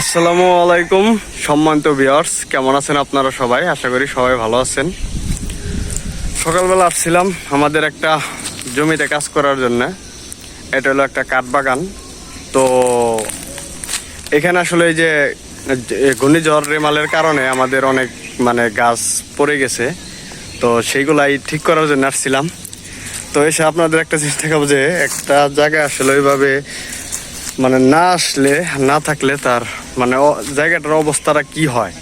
আসসালামু আলাইকুম, সম্মানিত ভিউয়ার্স কেমন আছেন আপনারা সবাই? আশা করি সবাই ভালো আছেন। সকালবেলা আসছিলাম আমাদের একটা জমিতে কাজ করার জন্য। এটা হলো একটা কাঠ বাগান। তো এখানে আসলে এই যে যে ঘূর্ণিঝড় রেমালের কারণে আমাদের অনেক মানে গাছ পড়ে গেছে। তো সেইগুলাই ঠিক করার জন্য আসছিলাম। তো এসে আপনাদের একটা জিনিস দেখাবো যে, একটা জায়গায় আসলে ওইভাবে মানে না আসলে, না থাকলে তার মানে জায়গাটার অবস্থাটা কি হয়?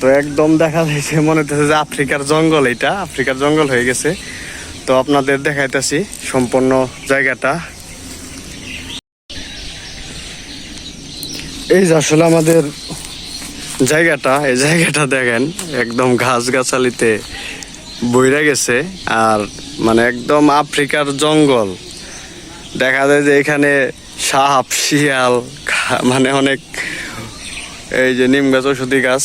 তো একদম দেখা যাচ্ছে মনে হচ্ছে যে আফ্রিকার জঙ্গল এটা আফ্রিকার জঙ্গল হয়ে গেছে। তো আপনাদের দেখাইতেছি সম্পূর্ণ জায়গাটা। এই যে আসলে আমাদের জায়গাটা, এই জায়গাটা দেখেন, একদম ঘাস গাছালিতে বইরা গেছে, আর মানে একদম আফ্রিকার জঙ্গল। দেখা যায় যে এখানে সাপ, শিয়াল মানে অনেক, এই যে নিম গাছ ওষুধি গাছ।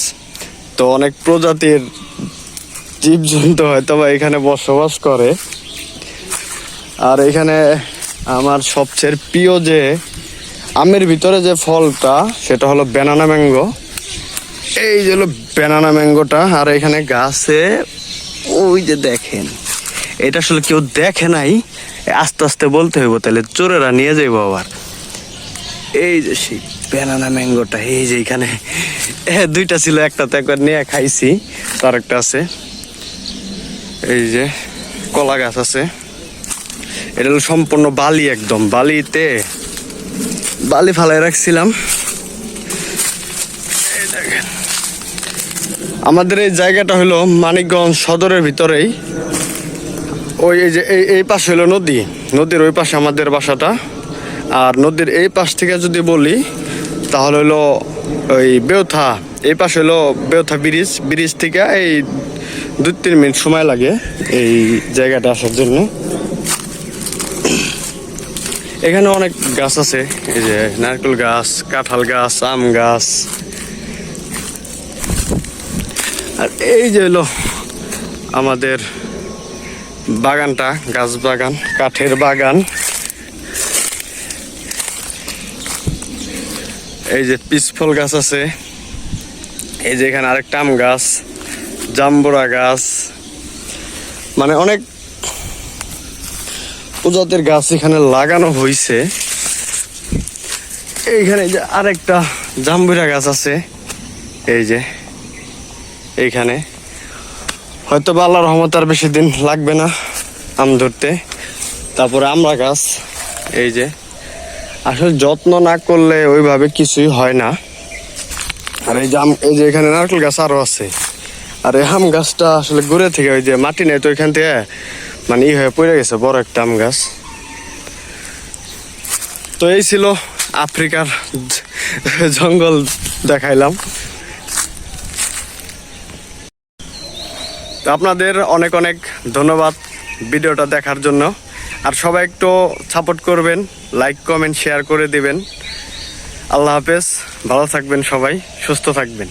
তো অনেক প্রজাতির জীবজন্তু হয়তো বা এখানে বসবাস করে। আর এখানে আমার সবচেয়ে প্রিয় যে আমের ভিতরে যে ফলটা, সেটা হলো ব্যানানা ম্যাঙ্গো এই যে হলো ব্যানানা ম্যাঙ্গোটা আর এখানে গাছে, ওই যে দেখেন, এটা আসলে কেউ দেখে নাই আস্তে আস্তে বলতে হইব, তাহলে চোরেরা নিয়ে যাইব আবার। এই যে সেই ব্যানানা ম্যাঙ্গোটা এই যে এখানে দুইটা ছিল, একটা তো একবার নিয়ে খাইছি তার একটা আছে। এই যে কলা গাছ আছে। এটা হলো সম্পূর্ণ বালি একদম, বালিতে, বালি ফালাই রাখছিলাম। আমাদের এই জায়গাটা হলো মানিকগঞ্জ সদরের ভিতরেই। ওই এই যে এই এই পাশে হলো নদী। নদীর ওই পাশে আমাদের বাসাটা। আর নদীর এই পাশ থেকে যদি বলি, তাহলে হলো ওই বেউথা। এই পাশে হলো বেউথা ব্রিজ। ব্রিজ থেকে এই দুই তিন মিনিট সময় লাগে এই জায়গাটা আসার জন্য। এখানে অনেক গাছ আছে। এই যে নারকেল গাছ, কাঁঠাল গাছ, আম গাছ। আর এই যে হলো আমাদের বাগানটা, গাছ বাগান, কাঠের বাগান। এই যে পিসফল গাছ আছে। এই যে এখানে আরেকটা আম গাছ, জাম্বুরা গাছ। মানে অনেক প্রজাতির গাছ এখানে লাগানো হয়েছে এইখানে যে আরেকটা জাম্বুরা গাছ আছে। এই যে, এইখানে। হয়তো বা আল্লাহ রহমত আর বেশি দিন লাগবে না আম ধরতে। তারপরে আমরা গাছ, এই যে। আসলে যত্ন না করলে ওইভাবে কিছুই হয় না। আর এই যে আম, এই যে এখানে নারকেল গাছ আরও আছে। আর এই আম গাছটা আসলে ঘুরে থেকে ওই যে মাটি নেই তো এখান থেকে মানে ই হয়ে পড়ে গেছে, বড় একটা আম গাছ। তো এই ছিল আফ্রিকার জঙ্গল দেখাইলাম। তো আপনাদের অনেক অনেক ধন্যবাদ ভিডিওটা দেখার জন্য। আর সবাই একটু সাপোর্ট করবেন লাইক কমেন্ট শেয়ার করে দিবেন। আল্লাহ হাফেজ, ভালো থাকবেন সবাই, সুস্থ থাকবেন।